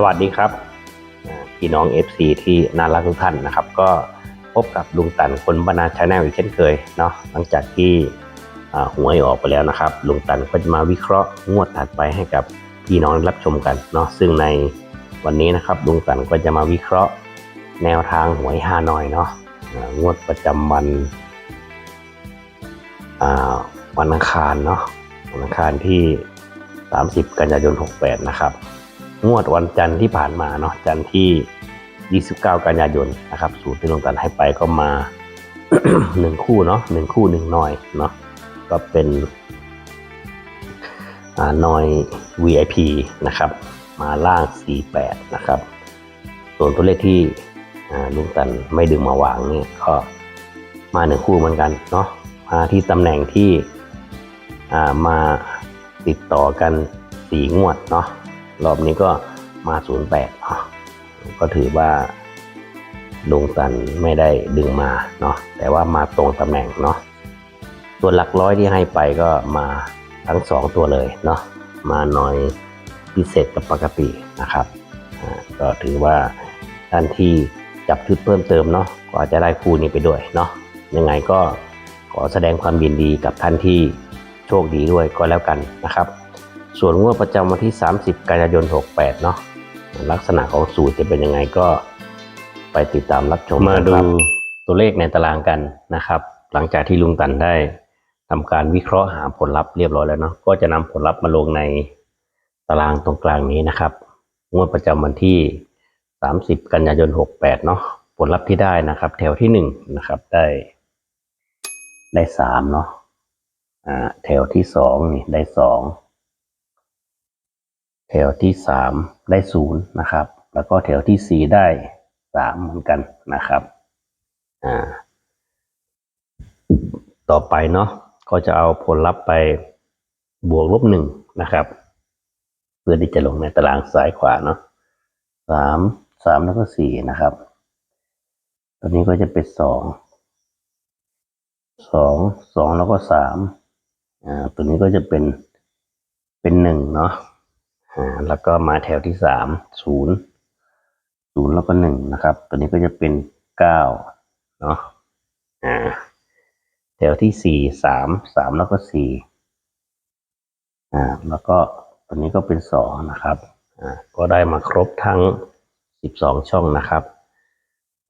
สวัสดีครับพี่น้อง FC ที่น่ารักทุกท่านนะครับ ก็พบกับลุงตันคนบรรณาชาแนลอีกเช่นเคยเนาะหลังจากที่หวยออกไปแล้วนะครับ ลุงตันก็จะมาวิเคราะห์งวดถัดไปให้กับพี่น้องรับชมกันเนาะซึ่งในวันนี้นะครับลุงตันก็จะมาวิเคราะห์แนวทางหวยฮานอยเนาะงวดประจำวันวันอังคารเนาะวันอังคารที่ 30 กันยายน 68 นะครับ งวดวันจันทร์ที่ผ่านมาเนาะจันทร์ที่ 29 กันยายนนะครับ สูตรที่ลงตันให้ไปก็มา หนึ่งคู่เนาะหนึ่งคู่หนึ่งหน่อยเนาะก็เป็นอ่าหน่อย VIP นะครับ มาล่าง 48 นะครับ ส่วนตัวเลขที่ลุงตันไม่ดึงมาวางเนี่ยก็มาหนึ่งคู่เหมือนกันเนาะมาที่ตำแหน่งที่ามาติดต่อกันสี่งวดเนาะ รอบนี้ก็มา 08เนาะก็ถือว่าลงตันไม่ได้ดึงมาเนาะแต่ว่ามาตรงตำแหน่งเนาะตัวหลักร้อยที่ให้ไปก็มาทั้งสองตัวเลยเนาะมาหน้อยพิเศษกับปกตินะครับก็ถือว่าท่านที่จับชุดเพิ่มเติมเนาะก็อาจจะได้คู่นี้ไปด้วยเนาะยังไงก็ขอแสดงความยินดีกับท่านที่โชคดีด้วยก็แล้วกันนะครับ ส่วนงวดประจำวันที่ 30 กันยายน 68 เนาะลักษณะของสูตรจะเป็นยังไงก็ไปติดตามรับชมมาดูตัวเลขในตารางกันนะครับ หลังจากที่ลุงตันได้ทำการวิเคราะห์หาผลลัพธ์เรียบร้อยแล้วเนาะก็จะนำผลลัพธ์มาลงในตารางตรงกลางนี้นะครับ งวดประจำวันที่ 30 กันยายน 68 เนาะผลลัพธ์ที่ได้นะครับ แถวที่1นะครับได้ ได้3เนาะอ่าแถวที่2นี่ได้2 แถวที่สามได้ศูนย์นะครับ แล้วก็แถวที่สี่ได้สามเหมือนกันนะครับอ่าต่อไปเนาะก็จะเอาผลลัพธ์ไปบวกลบหนึ่งนะครับ เพื่อที่จะลงในตารางซ้ายขวาเนาะสามสามแล้วก็สี่นะครับ ตัวนี้ก็จะเป็นสองสองสองแล้วก็สามอ่าตัวนี้ก็จะเป็นเป็นหนึ่งเนาะ อ่าแล้วก็มาแถวที่สามศูนย์ศูนย์แล้วก็หนึ่งนะครับ ตัวนี้ก็จะเป็นเก้าเนาะอ่าแถวที่สี่สามสามแล้วก็สี่อ่าแล้วก็ตัวนี้ก็เป็นสองนะครับอ่าก็ได้มาครบทั้งสิบสองช่องนะครับ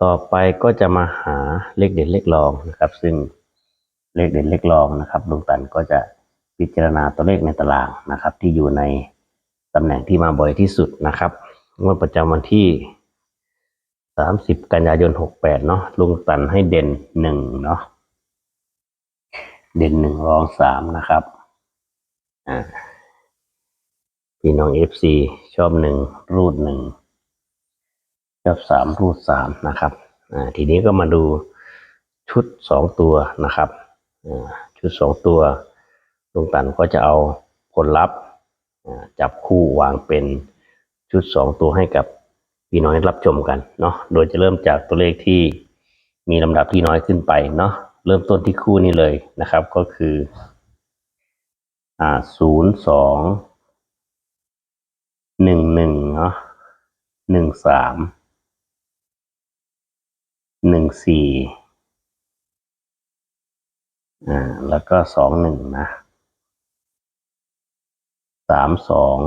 ต่อไปก็จะมาหาเลขเด่นเลขรองนะครับ ซึ่งเลขเด่นเลขรองนะครับลุงตันก็จะพิจารณาตัวเลขในตารางนะครับ ที่อยู่ใน ตำแหน่งที่มาบ่อยที่สุดนะครับงวดประจำวันที่ 30 กันยายน 68 เนาะลุงตันให้เด่นหนึ่งเนาะเด่นหนึ่งรองสามนะครับอ่าพี่น้อง FC ชอบหนึ่งรูดหนึ่งชอบสามรูดสามนะครับอ่าทีนี้ก็มาดูชุดสองตัวนะครับชุดสองตัวลุงตันก็จะเอาผลลัพธ์ จับคู่วางเป็นชุดสองตัวให้กับพี่น้อยรับชมกันเนาะโดยจะเริ่มจากตัวเลขที่มีลำดับที่น้อยขึ้นไปเนาะเริ่มต้นที่คู่นี้เลยนะครับ ก็คืออ่าศูนย์สองหนึ่งหนึ่งเนาะหนึ่งสามหนึ่งสี่อ่าแล้วก็สองหนึ่งนะ สามสอง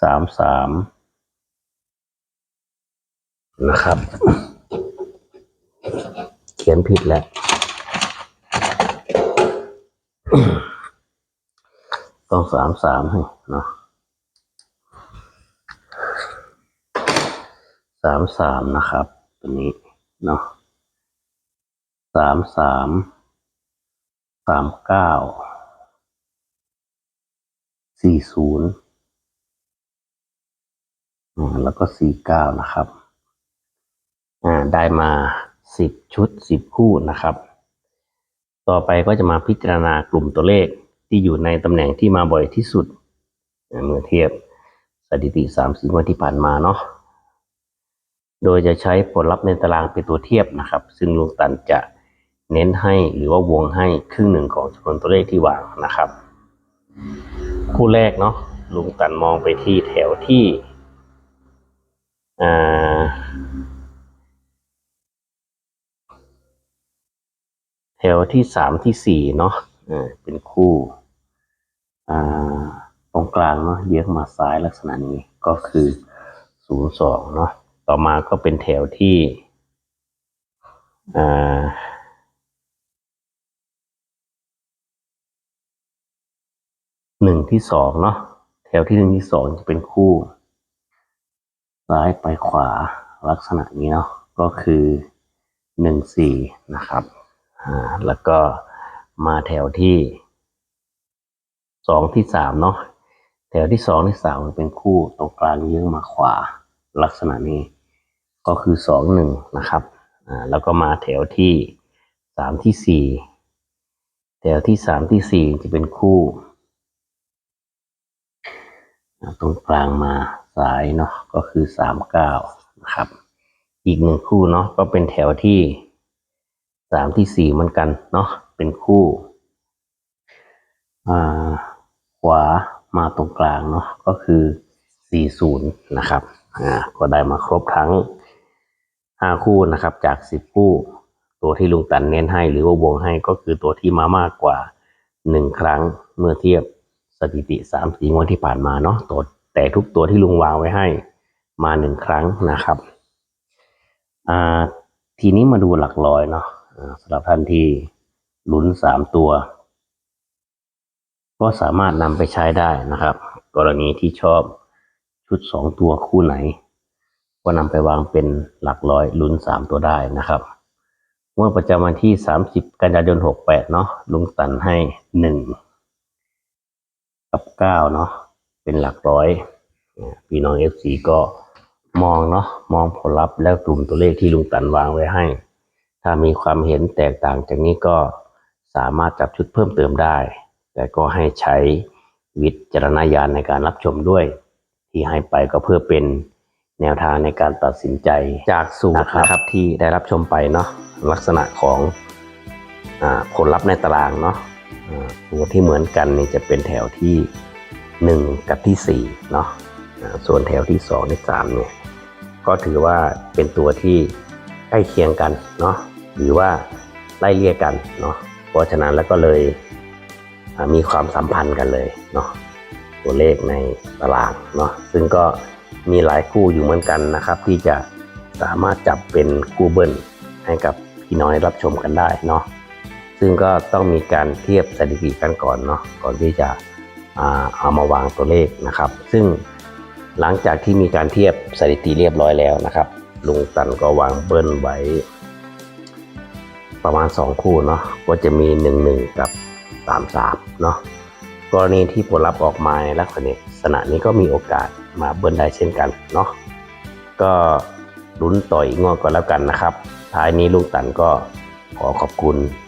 สามสามนะครับ เขียนผิดแล้วต้องสามสามให้เนาะสามสามนะครับ ตัวนี้เนาะสามสามสามเก้า สี่ศูนย์แล้วก็สี่เก้านะครับอ่าได้มาสิบชุดสิบคู่นะครับ ต่อไปก็จะมาพิจารณากลุ่มตัวเลขที่อยู่ในตำแหน่งที่มาบ่อยที่สุดเมื่อเทียบสถิติสามสิบวันที่ผ่านมาเนาะโดยจะใช้ผลลัพธ์ในตารางเป็นตัวเทียบนะครับ ซึ่งลุงตันจะเน้นให้หรือว่าวงให้ครึ่งหนึ่งของจำนวนตัวเลขที่วางนะครับ คู่แรกเนาะลุงตันมองไปที่แถวที่อ่าแถวที่สามที่สี่เนาะเป็นคู่ตรงกลางเนาะเยื้องมาซ้ายลักษณะนี้ก็คือศูนย์สองเนาะต่อมาก็เป็นแถวที่อ่า หนึ่งที่สองเนาะแถวที่หนึ่งที่สองจะเป็นคู่ ซ้ายไปขวาลักษณะนี้เนาะก็คือหนึ่งสี่นะครับอ่าแล้วก็มาแถวที่สองที่สามเนาะแถวที่สองที่สามเป็นคู่ตรงกลางเยื้องมาขวาลักษณะนี้ ก็คือสองหนึ่งนะครับอ่าแล้วก็มาแถวที่สามที่สี่แถวที่สามที่สี่จะเป็นคู่ ตรงกลางมาซ้ายเนาะก็คือสามเก้านะครับ อีกหนึ่งคู่เนาะก็เป็นแถวที่สามที่สี่เหมือนกันเนาะเป็นคู่อ่าขวามาตรงกลางเนาะก็คือสี่ศูนย์นะครับอ่าก็ได้มาครบทั้งห้าคู่นะครับ จากสิบคู่ ตัวที่ลุงตันเน้นให้หรือว่าวงให้ก็คือตัวที่มามากกว่าหนึ่งครั้งเมื่อเทียบ สถิติสามสี่งวดที่ผ่านมาเนาะตัวแต่ทุกตัวที่ลุงวางไว้ให้มาหนึ่งครั้งนะครับอ่าทีนี้มาดูหลักร้อยเนาะสำหรับท่านที่ลุ้นสามตัว ก็สามารถนำไปใช้ได้นะครับ กรณีที่ชอบชุดสองตัวคู่ไหน ก็นำไปวางเป็นหลักร้อยลุ้นสามตัวได้นะครับเมื่อประจำวันที่สามสิบกันยายนหกแปดเนาะลุงตันให้หนึ่ง กับเก้าเนาะเป็นหลักร้อยเนี่ยพี่น้องเอฟซีก็มองเนาะมองผลลัพธ์แล้วกลุ่มตัวเลขที่ลุงตันวางไว้ให้ ถ้ามีความเห็นแตกต่างจากนี้ก็สามารถจับชุดเพิ่มเติมได้ แต่ก็ให้ใช้วิจารณญาณในการรับชมด้วย ที่ให้ไปก็เพื่อเป็นแนวทางในการตัดสินใจจากสูตรนะครับที่ได้รับชมไปเนาะลักษณะของอาผลลัพธ์ในตารางเนาะอ่า ตัวที่เหมือนกันนี่จะเป็นแถวที่หนึ่งกับที่สี่เนาะส่วนแถวที่สองที่สามเนี่ยก็ถือว่าเป็นตัวที่ใกล้เคียงกันเนาะหรือว่าไล่เลี่ยกันเนาะเพราะฉะนั้นแล้วก็เลยมีความสัมพันธ์กันเลยเนาะตัวเลขในตารางเนาะซึ่งก็มีหลายคู่อยู่เหมือนกันนะครับ ที่จะสามารถจับเป็นคู่เบิ้ลให้กับพี่น้อยรับชมกันได้เนาะ ซึ่งก็ต้องมีการเทียบสถิติกันก่อนเนาะก่อนที่จะเอามาวางตัวเลขนะครับ ซึ่งหลังจากที่มีการเทียบสถิติเรียบร้อยแล้วนะครับ ลุงตันก็วางเบิ้ลไว้ ประมาณ 2 คู่เนาะก็จะมี 1 1 กับ 3 3เนาะกรณีที่ผลลัพธ์ออกมาในลักษณะนี้ก็มีโอกาสมาเบิ้ลได้เช่นกันเนาะก็ลุ้นต่อยงวดก็แล้วกันนะครับ ท้ายนี้ลุงตันก็ขอขอบคุณ